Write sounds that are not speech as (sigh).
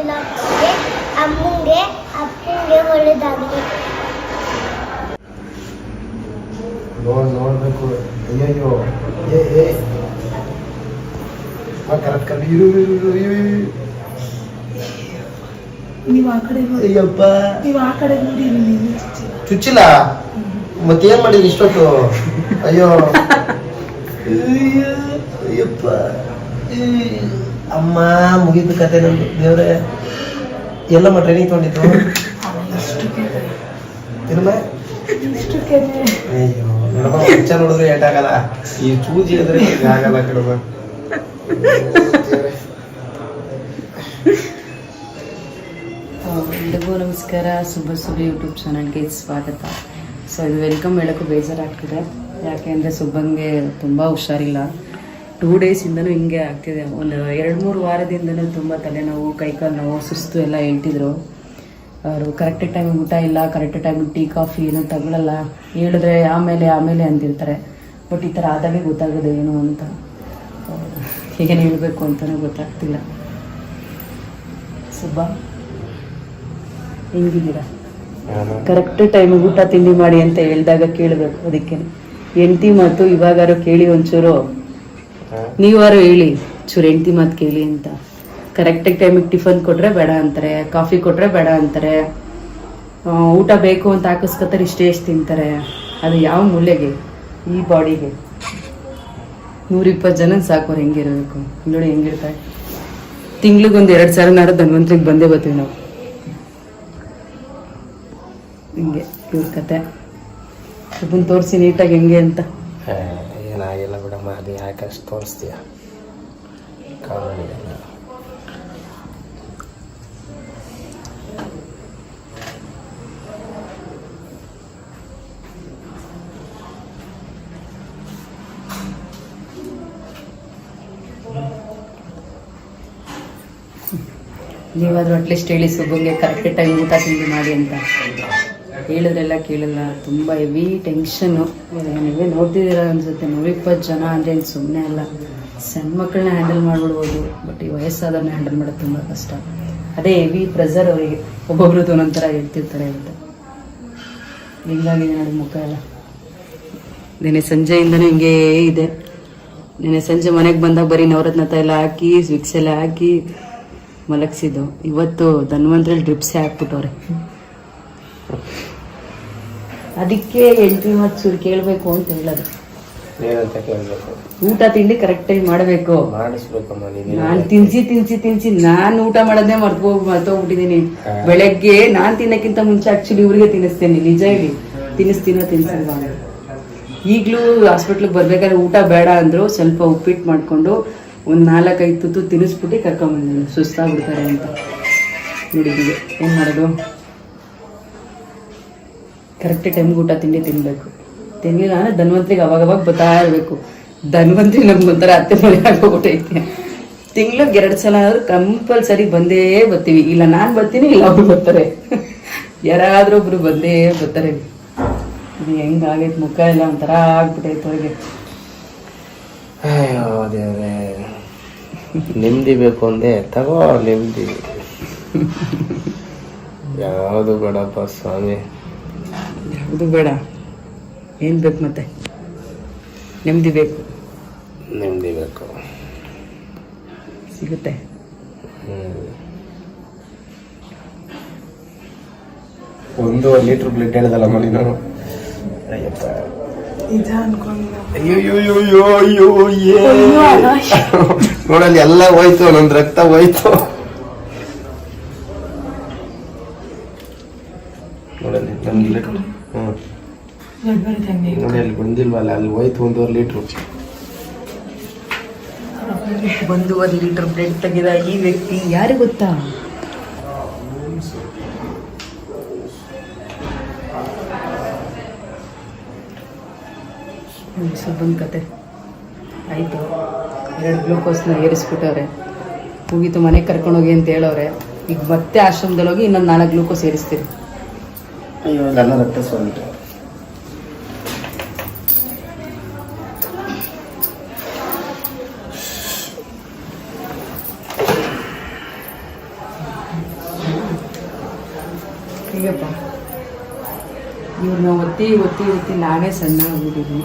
ಗುಲಾಬ್ಗೆ ಅಮ್ಮಂಗೆ ಅಪ್ಪಂಗೆ ಒಳ್ಳೇದಾಗಲಿ. ನೋಡ್ ನೋಡ್ಬೇಕು. ಅಯ್ಯಯ್ಯೋ. ಏ ಏ. Correct correct. ಇರು ಇರು ಇರು. ನೀವು ಆ ಕಡೆ ನೋಡಿ. ಅಯ್ಯಪ್ಪ. ನೀವು ಆ ಕಡೆ ನೋಡಿ ನೀವು ಚುಚ್ಚಿಲ್ಲ. ಮತ್ತೇನ್ ಮಾಡಿದ್ರಿ ಇಷ್ಟೊತ್ತು? ಅಯ್ಯೋ. (laughs) ಅಯ್ಯೋ, ಅಯ್ಯಪ್ಪ ಅಯ್ಯ್. ಅಮ್ಮ ಮುಗಿದ ಕತೆ ನಮ್ದು ದೇವ್ರೆ, ಎಲ್ಲಮ್ಮ ಟ್ರೈನಿಂಗ್ ತಗೊಂಡಿದ್ದು? ಎಲ್ಲಿಗೂ ಏಟಾಗಲ್ಲ. ಅಂದ್ರೆ ನಮಸ್ಕಾರ. ಸುಬ್ಬ ಸುಬ್ಬ ಯೂಟ್ಯೂಬ್ ಚಾನಲ್ಗೆ ಸ್ವಾಗತ. ಸೊ ಇದು ವೆಲ್ಕಮ್ ಹೇಳೋಕ್ಕೂ ಬೇಜಾರಾಗ್ತಿದೆ. ಯಾಕೆಂದರೆ ಸುಬ್ಬಂಗೆ ತುಂಬ ಹುಷಾರಿಲ್ಲ. ಟೂ ಡೇಸಿಂದನೂ ಹಿಂಗೆ ಆಗ್ತಿದೆ. ಒಂದು ಎರಡು ಮೂರು ವಾರದಿಂದನೂ ತುಂಬ ತಲೆನೋವು ಕೈಕಾಲು ನೋವು ಸುಸ್ತು ಎಲ್ಲ ಹೇಳ್ತಿದ್ರು. ಅವರು ಕರೆಕ್ಟ್ ಟೈಮಿಗೆ ಊಟ ಇಲ್ಲ ಕರೆಕ್ಟ್ ಟೈಮಿಗೆ ಟೀ ಕಾಫಿ ಏನೂ ತಗೊಳ್ಳಲ್ಲ ಹೇಳಿದ್ರೆ ಆಮೇಲೆ ಆಮೇಲೆ ಅಂತಿರ್ತಾರೆ. ಬಟ್ ಈ ಥರ ಆದಾಗೆ ಗೊತ್ತಾಗೋದು ಏನು ಅಂತ. ಹೇಗೆ ಹೇಳಬೇಕು ಅಂತಲೂ ಗೊತ್ತಾಗ್ತಿಲ್ಲ. ಸುಬ್ಬ ಹೆಂಗಿದ್ದೀರಾ? ಕರೆಕ್ಟ್ ಟೈಮಿಗೆ ಊಟ ತಿಂಡಿ ಮಾಡಿ ಅಂತ ಹೇಳಿದಾಗ ಕೇಳಬೇಕು ಅದಕ್ಕೆ ಹೆಂಡತಿ ಮಾತು ಇವಾಗಾರು ಕೇಳಿ ಒಂಚೂರು ನೀವಾರು ಹೇಳಿ, ಚೂರು ಹೆಂಡತಿ ಮಾತು ಕೇಳಿ ಅಂತ. ಕರೆಕ್ಟಾಗಿ ಟೈಮಿಗೆ ಟಿಫನ್ ಕೊಟ್ರೆ ಬೇಡ ಅಂತಾರೆ ಕಾಫಿ ಕೊಟ್ರೆ ಬೇಡ ಅಂತಾರೆ. ಊಟ ಬೇಕು ಅಂತ ಹಾಕಿಸ್ಕೊತಾರೆ, ಇಷ್ಟೇ ಎಷ್ಟು ತಿಂತಾರೆ. ಅದು ಯಾವ ಮೂಲೆಗೆ? ಈ ಬಾಡಿಗೆ. ನೂರಿಪ್ಪತ್ತು ಜನ ಸಾಕು, ಅವ್ರು ಹೆಂಗಿರಬೇಕು. ನೋಡಿ ಹೆಂಗಿರ್ತಾರೆ. ತಿಂಗ್ಳಿಗೊಂದು ಎರಡು ಸಾವಿರ ನಾರು ಧನ್ವಂತರಿಗೆ ಬಂದೇ ಬರ್ತೀವಿ ನಾವು. ಹಿಂಗೆ ಇವ್ರ ಕತೆ. ಅದನ್ನು ತೋರಿಸಿ ನೀಟಾಗಿ ಹೆಂಗೆ ಅಂತ. ಏನಾಗಿಲ್ಲ ಬಿಡಮ್ಮ ಅದು ಯಾಕೆ ಅಷ್ಟು ತೋರಿಸ್ತೀಯ? ಕಾಮಿಡಿಯಲ್ಲ ನೀವಾದ್ರೂ ಅಟ್ಲೀಸ್ಟ್ ಹೇಳಿ ಸುಬ್ಬಂಗೆ ಕರೆಕ್ಟ್ ಟೈಮ್ ಊಟ ತಿಂಡಿ ಮಾಡಿ ಅಂತ. ಹೇಳಿದ್ರೆಲ್ಲ ಕೇಳಲ್ಲ. ತುಂಬ ಹೆವಿ ಟೆನ್ಷನ್ನು ನೀವೇ ನೋಡ್ತಿದ್ದೀರ ಅನ್ಸುತ್ತೆ. ನೂರಿಪ್ಪತ್ತು ಜನ ಅಂದರೆ ಸುಮ್ಮನೆ ಅಲ್ಲ. ಸಣ್ಣ ಮಕ್ಕಳನ್ನ ಹ್ಯಾಂಡಲ್ ಮಾಡ್ಬಿಡ್ಬೋದು. ಬಟ್ ಈ ವಯಸ್ಸಾದವ್ರನ್ನ ಹ್ಯಾಂಡಲ್ ಮಾಡೋದು ತುಂಬ ಕಷ್ಟ. ಅದೇ ಹೆವಿ ಪ್ರೆಸರ್ ಅವರಿಗೆ. ಒಬ್ಬೊಬ್ರದ್ದು ಒಂದೊಂಥರ ಹೇಳ್ತಿರ್ತಾರೆ ಅಂತ. ಹಿಂಗಾಗಿದೆ ನೋಡಿ ಮುಖ ಎಲ್ಲ. ನಿನ್ನೆ ಸಂಜೆಯಿಂದನೂ ಹಿಂಗೇ ಇದೆ. ನಿನ್ನೆ ಸಂಜೆ ಮನೆಗೆ ಬಂದಾಗ ಬರೀ ನವರತ್ನ ತೈಲ ಹಾಕಿ ವಿಕ್ಸ್ ಎಲ್ಲ ಹಾಕಿ ಮಲಗಿಸಿದ್ದು. ಇವತ್ತು ಧನ್ವಂತರಲ್ಲಿ ಡ್ರಿಪ್ಸೇ ಹಾಕ್ಬಿಟ್ಟವ್ರೆ. ಅದಕ್ಕೆ ಹೆಂಡತಿ ಮತ್ತು ಸುರ್ ಕೇಳಬೇಕು ಅಂತ ಹೇಳೋದು. ಏನಂತ ಕೇಳಬೇಕು? ಊಟ ತಿಂಡಿ ಕರೆಕ್ಟಾಗಿ ಮಾಡಬೇಕು. ಮಾಡಿಸ್ಬೇಕಮ್ಮ ನೀನು ನಾನ್ ತಿನ್ಸಿ ತಿನ್ಸಿ ತಿನ್ಸಿ ನಾನ್ ಊಟ ಮಾಡೋದೇ ಹೋಗಿ ಮರ್ತೋಗ್ಬಿಟ್ಟಿದೀನಿ ಬೆಳಗ್ಗೆ ನಾನ್ ತಿನ್ನಕ್ಕಿಂತ ಮುಂಚೆ ಆಕ್ಚುಲಿ ಇವ್ರಿಗೆ ತಿನ್ನಿಸ್ತೇನೆ ನಿಜ ಹೇಳಿ. ತಿನ್ನಿಸ್ತೀನೋ ತಿನ್ಸಲ್ವಾ ಈಗಲೂ ಹಾಸ್ಪಿಟ್ಲಿಗೆ ಬರ್ಬೇಕಾದ್ರೆ ಊಟ ಬೇಡ ಅಂದ್ರು ಸ್ವಲ್ಪ ಉಪ್ಪಿಟ್ಟು ಮಾಡ್ಕೊಂಡು ಒಂದ್ ನಾಲ್ಕೈದು ತುತ್ತು ತಿನ್ನಿಸ್ಬಿಟ್ಟು ಕರ್ಕೊಂಬಂದಿದ್ದೀನಿ ಸುಸ್ತಾಗ್ಬಿಡ್ತಾರೆ ಅಂತ. ನೋಡಿ ಏನ್ ಮಾಡೋದು? ಕರೆಕ್ಟ್ ಟೈಮ್ಗೆ ಊಟ, ತಿಂಡಿ ತಿನ್ಬೇಕು. ತಿನ್ಲಿಲ್ಲ ಅಂದ್ರೆ ಧನ್ವಂತ್ರಿಗೆ ಅವಾಗ ಅವಾಗ ಬರ್ತಾ ಇರಬೇಕು. ಧನ್ವಂತ್ರಿ ನಮ್ಗೆ ಒಂಥರ ಅತ್ತೆ ಮನೆ ಆಗೋಗ್ಬಿಟ್ಟೈತೆ ತಿಂಗ್ಳಿಗೆ ಎರಡು ಸಲ ಆದರೂ ಕಂಪಲ್ಸರಿ ಬಂದೇ ಬರ್ತೀವಿ. ಇಲ್ಲ ನಾನು ಬರ್ತೀನಿ, ಇಲ್ಲ ಅವ್ರು ಬರ್ತಾರೆ. ಯಾರಾದ್ರೂ ಒಬ್ರು ಬಂದೇ ಬರ್ತಾರೆ. ಇದು ಹೆಂಗಾಗೈತೆ ಮುಖ ಎಲ್ಲ ಒಂಥರ ಆಗ್ಬಿಟ್ಟೈತೆ ಅವ್ರಿಗೆ. ಅಯ್ಯೋ, ದೇವ್ರೇ. ನೆಮ್ಮದಿ ಬೇಕು ಅಂದೆ, ತಗೋ ನೆಮ್ಮದಿ. ಯಾವುದು ಬೇಡಪ್ಪ ಸ್ವಾಮಿ. ಯಾವುದು ಬೇಡ. ಏನ್ ಬೇಕು ಮತ್ತೆ? ನೆಮ್ಮದಿ ಬೇಕು. ನೆಮ್ಮದಿ ಬೇಕು. ಸಿಗುತ್ತೆ. ಒಂದು ಲೀಟರ್ ಲೀಟ್ರ್ ಬ್ಲಡ್ ಹೇಳಿದಲ್ಲ ಮನೆ ನಾನು? ನೋಡಲ್ಲಿ ಎಲ್ಲ ಹೋಯ್ತು ನಂದು ರಕ್ತ ಹೋಯ್ತು. ನೋಡಲ್ಲಿ ನನ್ನ ಬ್ಲಡ್ ಬರುತ್ತೆ ಅಲ್ಲಿ ಬಂದಿಲ್ವಲ್ಲ ಅಲ್ಲಿ ಹೋಯ್ತು ಒಂದೂವರೆ ಲೀಟ್ರು. ಒಂದೂವರೆ ಲೀಟರ್ ಬ್ಲಡ್ ತೆಗೆದ ಈ ವ್ಯಕ್ತಿ ಯಾರು ಗೊತ್ತಾ? ಸುಬ್ಬನ್ ಕತೆ. ಆಯಿತು. ಎರಡು ಗ್ಲೂಕೋಸ್ನ ಏರಿಸ್ಬಿಟ್ಟವ್ರೆ. ಮುಗೀತು ಮನೆಗೆ ಕರ್ಕೊಂಡೋಗಿ ಅಂತ ಹೇಳವ್ರೆ. ಈಗ ಮತ್ತೆ ಆಶ್ರಮದಲ್ಲಿ ಹೋಗಿ ಇನ್ನೊಂದು ನಾಲ್ಕು ಗ್ಲೂಕೋಸ್ ಏರಿಸ್ತೀರಿ. ಅಯ್ಯೋ ನನ್ನ ರಕ್ತ ಸ್ವಾಮಿ ಹೀಗಪ್ಪ. ಇವ್ರನ್ನ ಒತ್ತಿ ಒತ್ತಿ ಒತ್ತಿ ನಾನೇ ಸಣ್ಣ ಆಗ್ಬಿಟ್ಟಿದ್ದೀನಿ